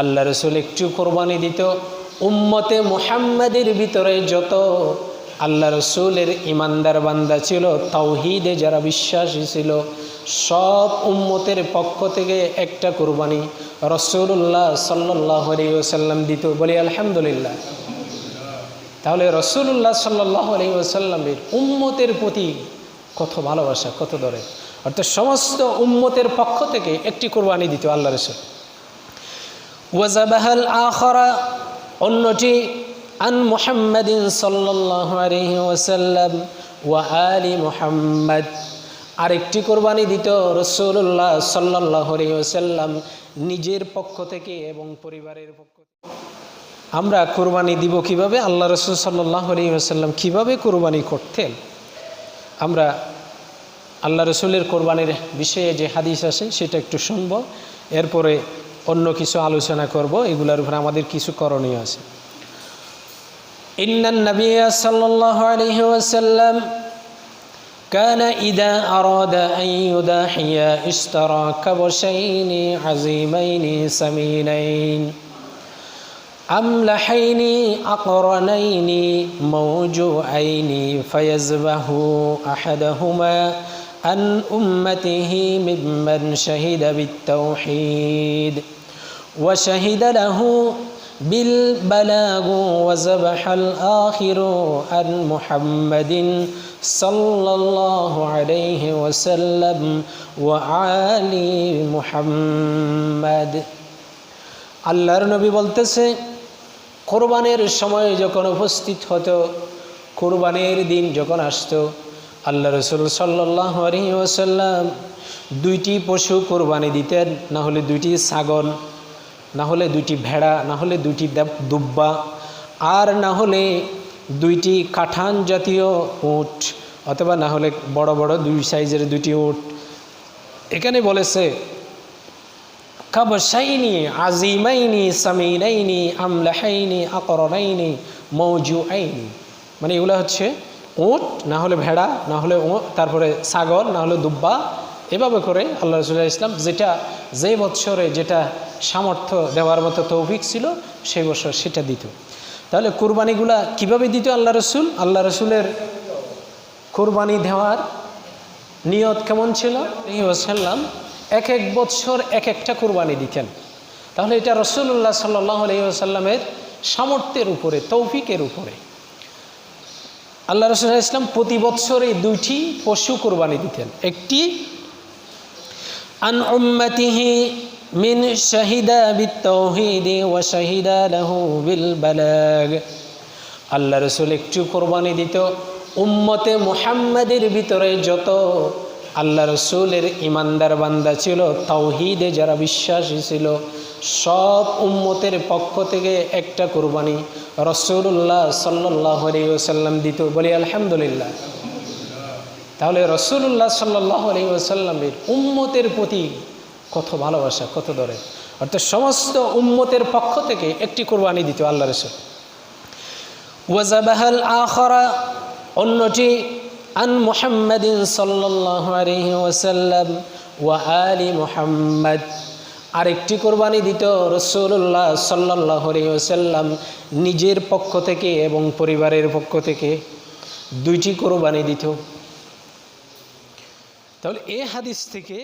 আল্লাহ রসুল একটু কোরবানি দিত। উম্মতে মোহাম্মদের ভিতরে যত আল্লাহ রসুলের ইমানদার বান্দা ছিল, তাওহিদে যারা বিশ্বাসী ছিল, সব উম্মতের পক্ষ থেকে একটা কোরবানি রসুল্লাহ সাল্লাহ আলিয়াল্লাম দিত বলি আলহামদুলিল্লাহ। তাহলে রসুল্লাহ সাল্লাহ আলিয়াল্লামের উম্মতের প্রতি কত ভালোবাসা, কত দরে। অর্থাৎ সমস্ত উম্মতের পক্ষ থেকে একটি কোরবানি দিত আল্লাহ রসুল। ওয়াজাবাহাল আখরা অন্যটি আন মুহাম্মাদিন সাল্লাল্লাহু আলাইহি ওয়াসাল্লাম ওয়া আলি মুহাম্মদ আরেকটি কোরবানি দিত রসুল্লাহ আলাইহি ওয়াসাল্লাম নিজের পক্ষ থেকে এবং পরিবারের পক্ষ থেকে। আমরা কোরবানি দিব কীভাবে? আল্লাহ রসুল সাল্লাহ আলী আসাল্লাম কীভাবে কোরবানি করতেন? আমরা আল্লাহ রসুলের কোরবানির বিষয়ে যে হাদিস আছে সেটা একটু শুনব। এরপরে অন্য কিছু আলোচনা করব এগুলোর উপরে আমাদের কিছু করণীয় আছে ইন্নান নবী সাল্লাহ আলহি ওয়াসাল্লাম كان إذا أراد أن يضحي اشترى كبشين عظيمين سمينين أملحين أقرنين موجوعين فيذبح أحدهما عن أمته ممن شهد بالتوحيد وشهد له بالبلاغ وذبح الآخر عن محمد صلى الله عليه وسلم وعلي محمد আল্লাহর নবী বলতেছে কোরবানের সময় যখন উপস্থিত হতো কোরবানের দিন যখন আসতো আল্লাহ রসুল সাল্লাহ ওসাল্লাম দুইটি পশু কোরবানি দিতেন, না হলে দুইটি ছাগল, না হলে দুইটি ভেড়া, না হলে দুইটি দুব্বা, আর না হলে দুইটি কাঠান জাতীয় উট, অথবা না হলে বড় বড় দুই সাইজের দুইটি উট। এখানে বলেছে কাবসাইনি আজিমাইনি, সামিনাইনি, আমলাহাইনি আকরনাইনি মৌজু আইনি মানে এগুলো হচ্ছে উঁট, না হলে ভেড়া, না হলে তারপরে ছাগল, না হলে দুব্বা, এভাবে করে আল্লাহ রসুল্লাহ ইসলাম যেটা যে বৎসরে যেটা সামর্থ্য দেওয়ার মতো তৌফিক ছিল, সেই বছর সেটা দিত। তাহলে কোরবানিগুলা কীভাবে দিত আল্লাহ রসুল? আল্লাহ রসুলের কোরবানি দেওয়ার নিয়ত কেমন ছিল? এই ওসাল্লাম এক এক বৎসর এক একটা কোরবানি দিতেন। তাহলে এটা রসুল্লাহ সাল্লাহ আলহিহাসাল্লামের সামর্থ্যের উপরে, তৌফিকের উপরে। আল্লাহ রসুল ইসলাম প্রতি বৎসরে দুইটি পশু কোরবানি দিতেন। একটি, আন মিন বিল আল্লাহ রসুল একটু কোরবানি দিত। উম্মতে মুহাম্মাদের ভিতরে যত আল্লাহ রসুলের ইমানদার বান্দা ছিল, তাওহিদে যারা বিশ্বাসী ছিল, সব উম্মতের পক্ষ থেকে একটা কোরবানি রসুল্লাহ সাল্লাহ আলিয়াল্লাম দিত। বলি, আলহামদুলিল্লাহ। তাহলে রসুল্লাহ সাল্লাহ আলী আসাল্লামের উম্মতের প্রতি কত ভালোবাসা, কত দরে। অর্থাৎ সমস্ত উম্মতের পক্ষ থেকে একটি কোরবানি দিত আল্লাহ রসুল। ওয়াজাবাহাল আখরা, অন্যটি আন محمد صلى الله عليه وسلم وآل محمد আরেকটি কোরবানি দিত রসুল্লাহ সাল্লাহ সাল্লাম নিজের পক্ষ থেকে এবং পরিবারের পক্ষ থেকে দুইটি কোরবানি দিত। তাহলে এ হাদিস থেকে